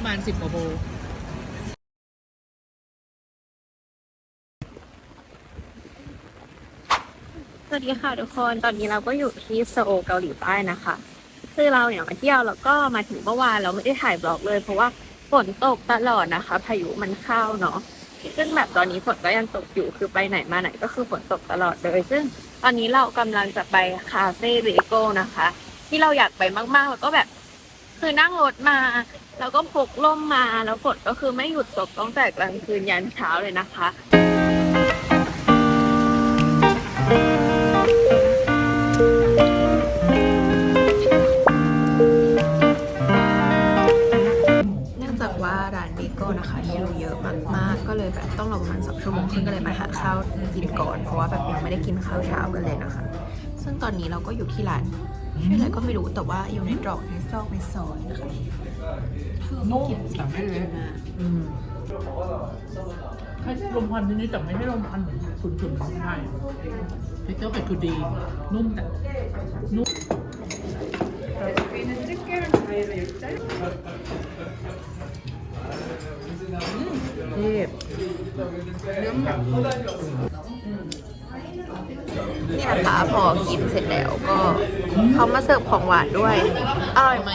ประมาณสิบกว่าโบสวัสดีค่ะทุกคนตอนนี้เราก็อยู่ที่โซลเกาหลีใต้นะคะ คือเราเนี่ยมาเที่ยวแล้วก็มาถึงเมื่อวานเราไม่ได้ถ่ายบล็อกเลย เพราะว่าฝนตกตลอดนะคะ พายุมันเข้าเนาะซึ่งแบบตอนนี้ฝนก็ยังตกอยู่คือไปไหนมาไหนก็คือฝนตกตลอดเลยซึ่งตอนนี้เรากำลังจะไปคาเฟ่เบโก้นะคะ ที่เราอยากไปมากๆแล้วก็แบบ คือนั่งรถมา แล้วก็พกร่มมาแล้วฝนก็คือไม่หยุดตกตั้งแต่กลางคืนยันเช้าเลยนะคะนองจากว่าร้านเบโก้นะคะที่เราเยอะมากๆ ก็เลยแบบต้องรอประมาณสองชั่วโมงครึ่งก็เลยมาหาข้าวกินก่อน เพราะว่าแบบยังไม่ได้กินข้าวเช้ากันเลยนะคะ ซึ่งตอนนี้เราก็อยู่ที่ร้านชื่ออะไรก็ไม่รู้แต่ว่าอยู่ในตรอก ซอกในซอยนะคะนุ่มแต่ไม่เละอืมให้ลมควันนิดแต่ไม่ให้ลมควันเหมือนฉุนๆของไทยเทคเจอร์เป็ดคือดี นุ่มแต่นุ่มเทพเนื้อหมูนี่นะคะพอกินเสร็จแล้วก็ เขามาเสิร์ฟของหวานด้วย อร่อยไหม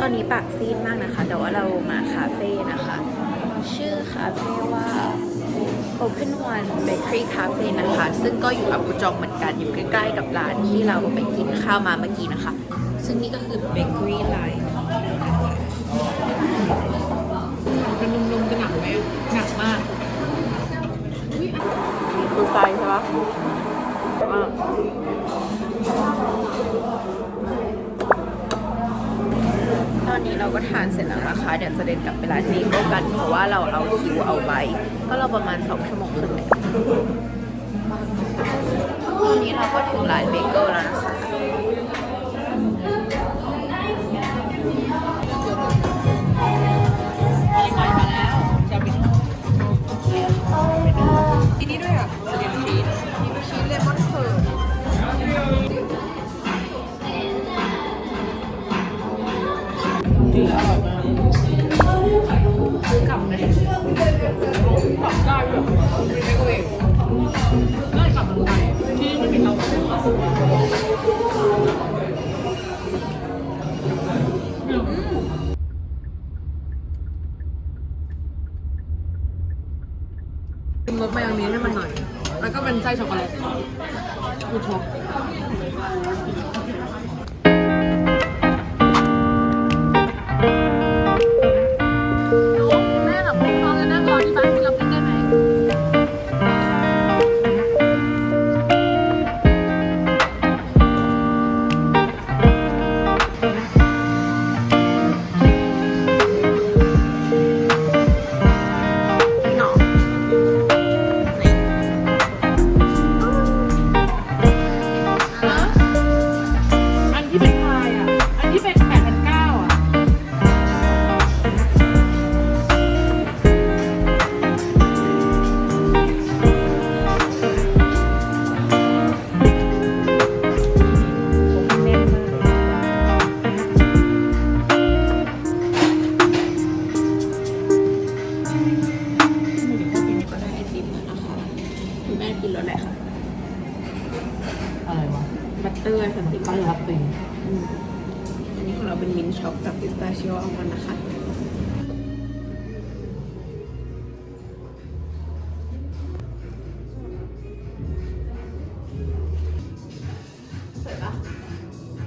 ตอนนี้ปากซีดมากนะคะ แต่ว่าเรามาคาเฟ่นะคะ ชื่อคาเฟ่ว่า Open One Bakery Cafe นะคะ ซึ่งก็อยู่อับปุจองเหมือนกัน อยู่ใกล้ๆกับร้านที่เราไปกินข้าวมาเมื่อกี้นะคะ ซึ่งนี่ก็คือ Bakery Line เป็นนุ่มๆจะหนักไหมหนักมากดูไซส์ใช่ปะ มากตอนนี้เราก็ทานเสร็จแล้วนะคะ เดี๋ยวจะเดินกลับไปร้านเบโก้กัน เพราะว่าเราเอาคิวเอาไป ก็เราประมาณ2ชั่วโมงครึ่งเลยตอนนี้เราก็ถึงร้านเบโก้แล้วนะคะ ดีอร่อยมากขับไหมกลับได้ด้วยเทคเวย์ได้กลับมืองไทยที่ไม่มีเรา เตอร์สติกก็รับติงอืมอันนี้ของเราเป็นมินท์ช็อกกับพิสตาชิโออัลมอนด์นะคะ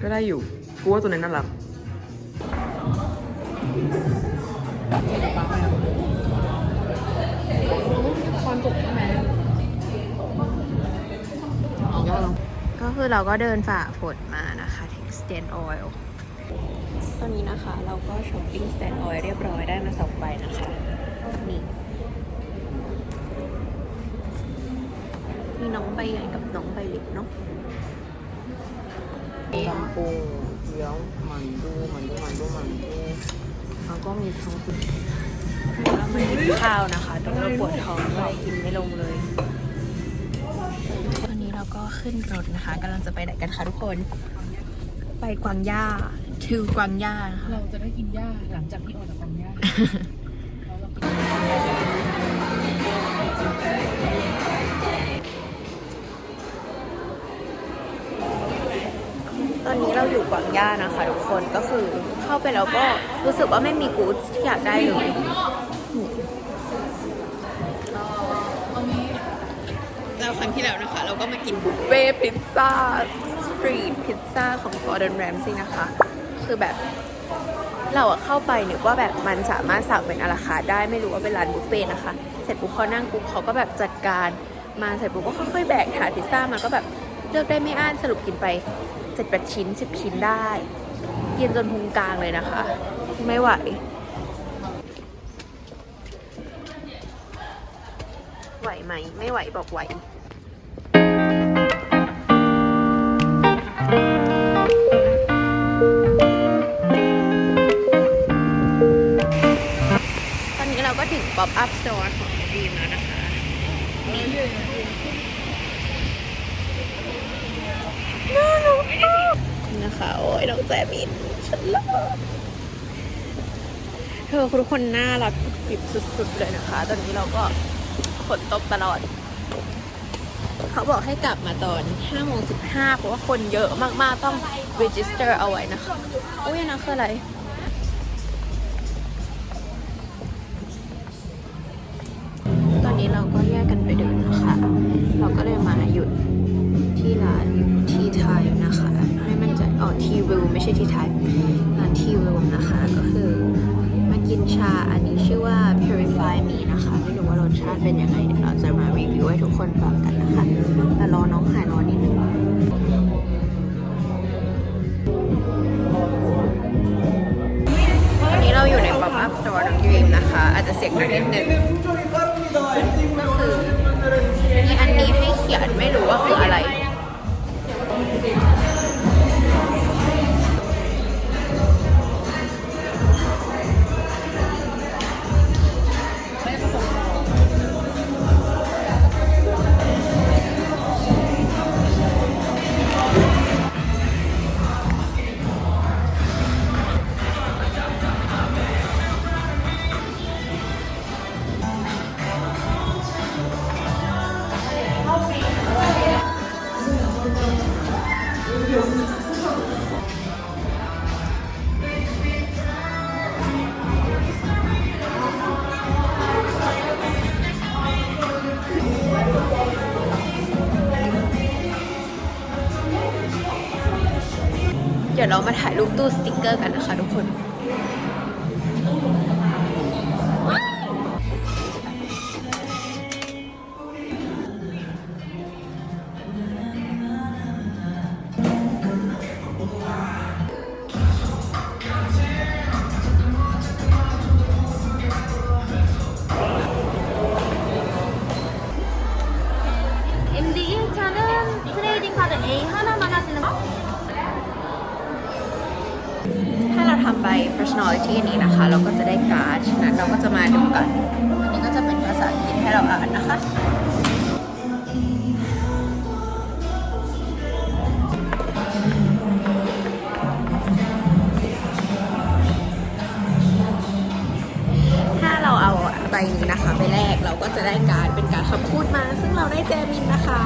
ก็ได้อยู่กูว่าตัวนั้นน่ารัก ก็คือเราก็เดินฝ่าฝนมานะคะถึง Stand Oil ตอนนี้นะคะเราก็ช้อปปิ้ง Stand Oil เรียบร้อยได้มาสองใบนะคะ นี่มีน้องใบใหญ่กับน้องใบเล็กเนาะจำปูเลี้ยวมันดูมันดูมันดูมันดูแล้วก็มีทั้งคุณเราไม่ได้กินข้าวนะคะตอนเราปวดท้องก็เลยกินไม่ลงเลยตอนนี้เราก็ ขึ้นรถนะคะกำลังจะไปไหนกันคะทุกคน ไปกวางย่า to กวางย่านะคะเราจะได้กินหญ้าหลังจากที่ออกจากกองหญ้าแล้วเรากินตอนนี้เราอยู่กวางย่านะคะทุกคนก็คือเข้าไปแล้วก็รู้สึกว่าไม่มีกู๊ดที่อยากได้เลย ตรงนี้ แล้วค รั้งที่แล้วนะคะ เราก็มากินบุฟเฟ่พิซซ่าสตรีทพิซซ่าของ Gordon Ramsay นะคะ คือแบบเราอะเข้าไปนึกว่าแบบมันสามารถสั่งเป็นอาราคาได้ไม่รู้ว่าเป็นร้านบุฟเฟ่นะคะ เสร็จปุ๊บพอนั่งปุ๊บเขาก็แบบจัดการมาเสร็จปุ๊บก็ค่อยๆแบกถาดพิซซ่ามาก็แบบเลือกได้ไม่อั้นสรุปกินไปเจ็ดแปดชิ้นสิบชิ้นได้กินจนพุงกลางเลยนะคะ ไม่ไหวไหวไหม ไม่ไหวบอกไหว เราก็ถึง Pop Up Store ของดีมแล้วนะคะนี่น่ารักมากนะคะ โอ้ยน้องแจมินฉันรักเธอทุกคนน่ารักปิบสุดๆเลยนะคะ ตอนนี้เราก็ฝนตกตลอด เขาบอกให้กลับมาตอน5โมง15เพราะว่าคนเยอะมากๆต้อง register เอาไว้นะคะ อุ้ยอันนะคืออะไร ทีวิวไม่ใช่ทีไทม์ร้านทีวิวมนะคะก็คือมากินชาอันนี้ชื่อว่า Purify Me นะคะ ไม่รู้ว่ารสชาติเป็นยังไงเดี๋ยวเราจะมารีวิวให้ทุกคนฟังกันนะคะ แต่รอน้องหายร้อนนิดนึงวันนี้เราอยู่ใน Pop Up Store น้องยูมนะคะ อาจจะเสียงดังนิดนึงก็คือมีอันนี้ให้เขียนไม่รู้ว่าคืออะไร ดี๋ยวเรามาถ่ายรูปตู้สติกเกอร์กันนะคะทุกคน ถ้าเราทำไป personality อันนี้นะคะ เราก็จะได้การ์ดฉะนั้นเราก็จะมาดูกัน อันนี้ก็จะเป็นภาษาอังกฤษให้เราอ่านนะคะ ถ้าเราเอาใบนี้นะคะ ไปแลกเราก็จะได้การดเป็นการดคำพูดมา ซึ่งเราได้แจมินนะคะ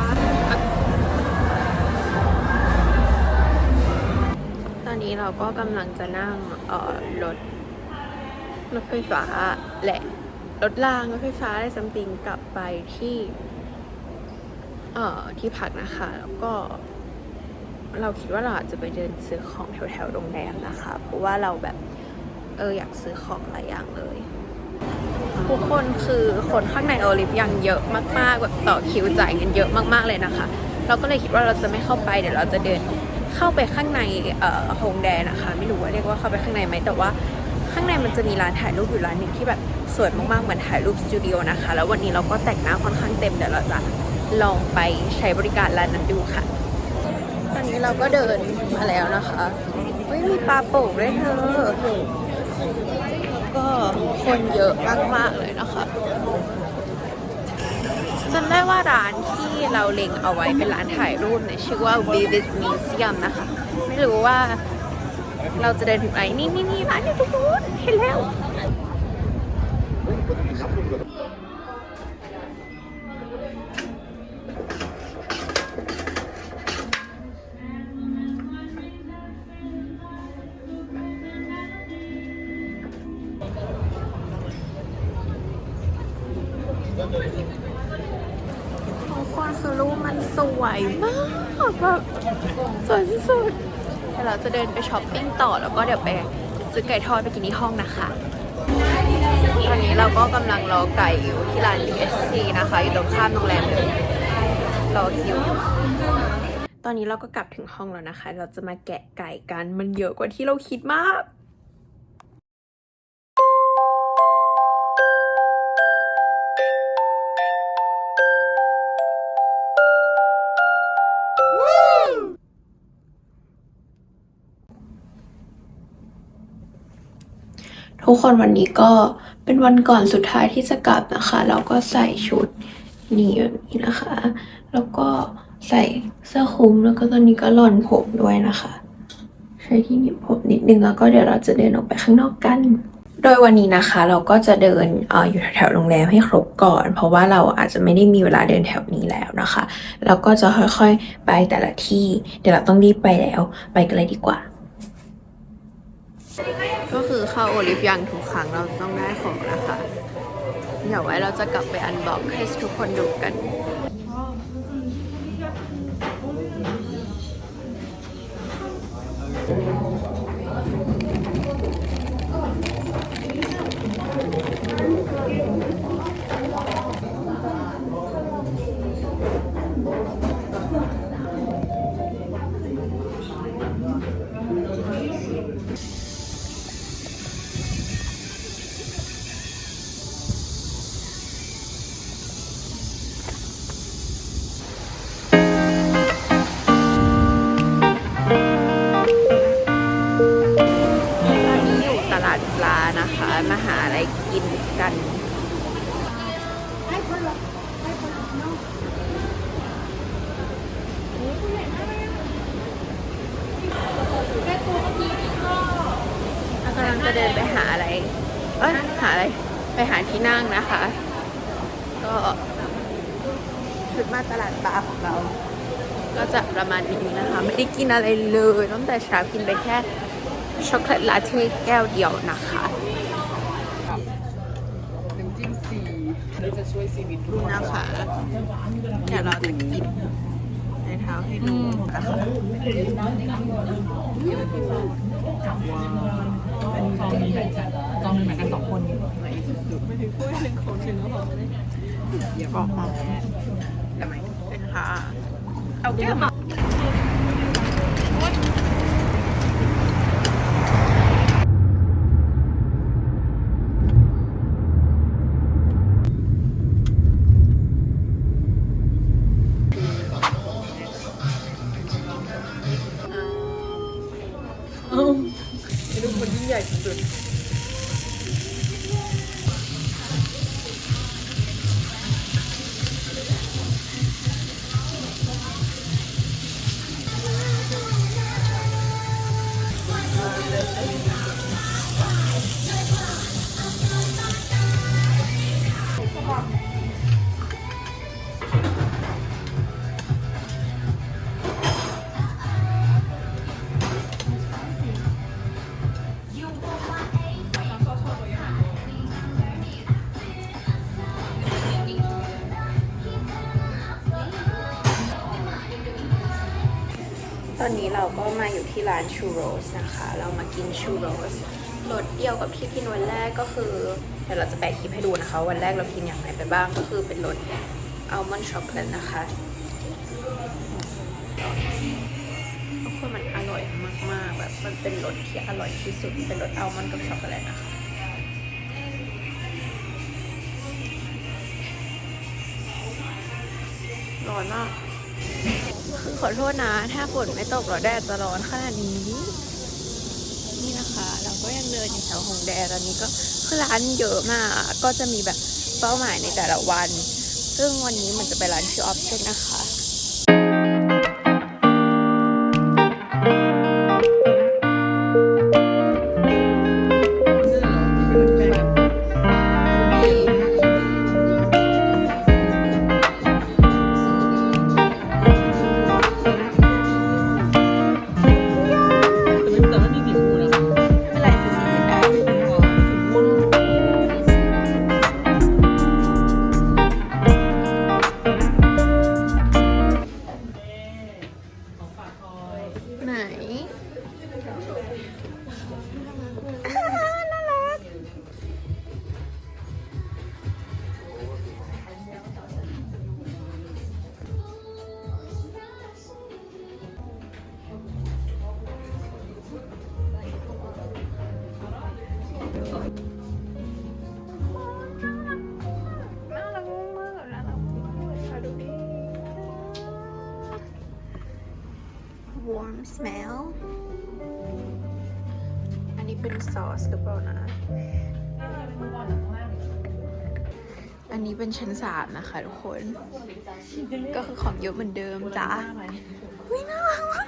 นนี้เราก็กำลังจะนั่งเอ่อรถรถไฟฟ้าและรถรางรถไฟฟ้าได้ซัมติงกลับไปที่ เอ่อที่พักนะคะ แล้วก็ เราคิดว่าเราอาจจะไปเดินซื้อของแถวๆโรงแรมนะคะ เพราะว่าเราแบบเอออยากซื้อของหลายอย่างเลย ทุกคนคือคนข้างในโอลิฟยังเยอะมากๆแบบต่อคิวจ่ายเงินเยอะมากๆเลยนะคะ เราก็เลยคิดว่าเราจะไม่เข้าไปเดี๋ยวเราจะเดิน เข้าไปข้างในเอ่อโฮงแดนะคะไม่รู้ว่าเรียกว่าเข้าไปข้างในไหมแต่ว่าข้างในมันจะมีร้านถ่ายรูปอยู่ร้านหนึ่งที่แบบสวยมากๆเหมือนถ่ายรูปสตูดิโอนะคะแล้ววันนี้เราก็แต่งหน้าค่อนข้างเต็มเดี๋ยวเราจะลองไปใช้บริการร้านนั้นดูค่ะ ตอนนี้เราก็เดินมาแล้วนะคะเฮ้ยมีปลาโป่งด้วยเธอแล้วก็คนเยอะมากๆเลยนะคะ จำได้ว่าร้านที่เราเล็งเอาไว้เป็นร้านถ่ายรูปเนี่ยชื่อว่า Vivid Museum นะคะ ไม่รู้ว่าเราจะเดินถึงไหนนี่นี่นี่ร้านนี้ทุกคนเห็นแล้ว วยมากแบบสวยที่สุดเดี๋ยวเราจะเดินไปช้อปปิ้งต่อแล้วก็เดี๋ยวไปซื้อไก่ทอดไปกินที่ห้องนะคะ ตอนนี้เราก็กำลังรอไก่อยู่ที่ร้าน DSC นะคะ อยู่ตรงข้ามโรงแรมเลยรอคิวอยู่ตอนนี้เราก็กลับถึงห้องแล้วนะคะ เราจะมาแกะไก่กันมันเยอะกว่าที่เราคิดมาก ทุกคนวันนี้ก็เป็นวันก่อนสุดท้ายที่จะกลับนะคะ เราก็ใส่ชุดนี้แบบนี้นะคะ แล้วก็ใส่เสื้อคลุมแล้วก็ตอนนี้ก็หล่อนผมด้วยนะคะ ใช้ที่หนีบผมนิดนึงแล้วก็เดี๋ยวเราจะเดินออกไปข้างนอกกัน โดยวันนี้นะคะ เราก็จะเดินเอออยู่แถวๆโรงแรมให้ครบก่อน เพราะว่าเราอาจจะไม่ได้มีเวลาเดินแถวนี้แล้วนะคะแล้วก็จะค่อยๆไปแต่ละที่ เดี๋ยวเราต้องรีบไปแล้ว ไปกันเลยดีกว่า ก็คือเข้าโอลิฟยังทุกครั้งเราต้องได้ของนะคะ เดี๋ยวไว้เราจะกลับไปอันบ็อกให้ทุกคนดูกันต ลังจะเดินไปหาอะไร เอ้ยหาอะไร ไปหาที่นั่งนะคะ ก็ชุดมาตลาดปลาของเรา ก็จะประมาณนี้นะคะ ไม่ได้กินอะไรเลยตั้งแต่เช้ากินไปแค่ช็อกโกแลตลาเต้แก้วเดียวนะคะน้ำจิ้มซีนี่จะช่วยชีวิตลูกนะคะเดี๋ยวเราจะกินในเท้าให้ดูนะคะ จองหนึ่งจองหนึ่งเหมือนกันสองคนในสุดไม่ถึงพูดหนึ่งของถึงแล้วบอกๆเดี๋ยวก็มาทำไมค่ะเอาแก้วมา ตอนนี้เราก็มาอยู่ที่ร้านชูโรสนะคะ เรามากินชูโรสรสเดียวกับที่กินวันแรกก็คือเดี๋ยวเราจะแปะคลิปให้ดูนะคะ วันแรกเรากินอย่างไรไปบ้างก็คือเป็นรสอัลมอนด์ช็อกโกแลตนะคะก็คือมันอร่อยมากๆแบบมันเป็นรสที่อร่อยที่สุดเป็นรสอัลมอนด์กับช็อกโกแลตนะคะร้อนมาก คือขอโทษนะ ถ้าฝนไม่ตกหรอแดดจะร้อนขนาดนี้ นี่นะคะ เราก็ยังเดินอยู่แถวหงแดตอนนี้ก็คือร้านเยอะมาก ก็จะมีแบบเป้าหมายในแต่ละวัน ซึ่งวันนี้มันจะไปร้านชื่อออฟเซนนะคะ เป็นซอสหรือเปล่านะ อันนี้เป็นชั้นสามนะคะทุกคน ก็คือของเยอะเหมือนเดิมจ้าไม่น่ารักมาก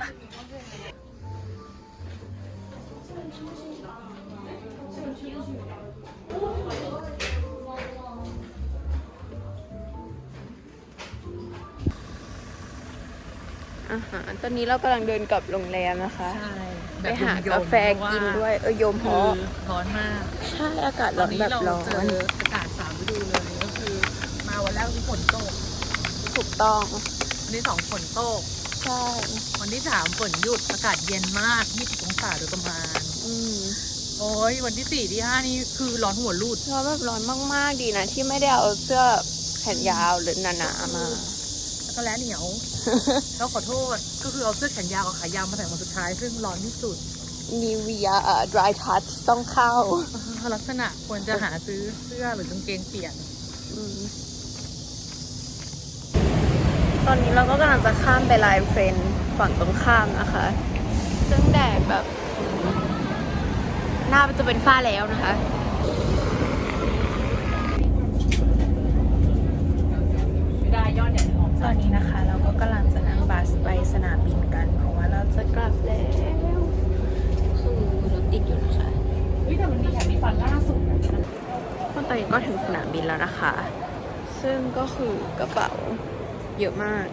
อาหารตอนนี้เรากำลังเดินกลับโรงแรมนะคะ ใช่ ไปหากาแฟกินด้วย เออโยมเพคือราะร้อนมาก ใช่อากาศตร้ออนนนี้แบบเราร้อเจอนอากาศสามฤดูเลยก็คือ มาวันแรกคือฝนตก ถูกต้อง วันที่สองฝนตก ใช่ วันที่สามฝนหยุดอากาศเย็นมาก20องศาโดยประมาณ อืมโอ้ยวันที่สี่ที่ห้านี่คือร้อนหัวรูดร้อนแบบร้อนมากๆดีนะ ที่ไม่ได้เอาเสื้อแขนยาวหรือหนาๆมา แล้วก็แล้วเหนียวแล้วขอโทษ ก็คือเอาเสื้อแขนยาวกับขายาวมาใส่วันสุดท้ายซึ่งร้อนที่สุด นิเวียเอ่อ dry touch ต้องเข้า ลักษณะควรจะหาซื้อเสื้อหรือกางเกงเปลี่ยนอืมตอนนี้เราก็กำลังจะข้ามไปไลน์เฟรนฝั่งตรงข้ามนะคะ ซึ่งแดดแบบ หน้ามันจะเป็นฝ้าแล้วนะคะได้ยอดใหญ่ของตอนนี้นะคะ เราก็กำลังจะนั่ง บัสไปสนามบินกัน เพราะว่าเราจะกลับแล้วคือรถติดอยู่นะคะเฮ้ยแต่มันมีแถบมีฟันล่าสุดอะตอนนี้ก็ถึงสนามบินแล้วนะคะ ซึ่งก็คือกระเป๋าเยอะมาก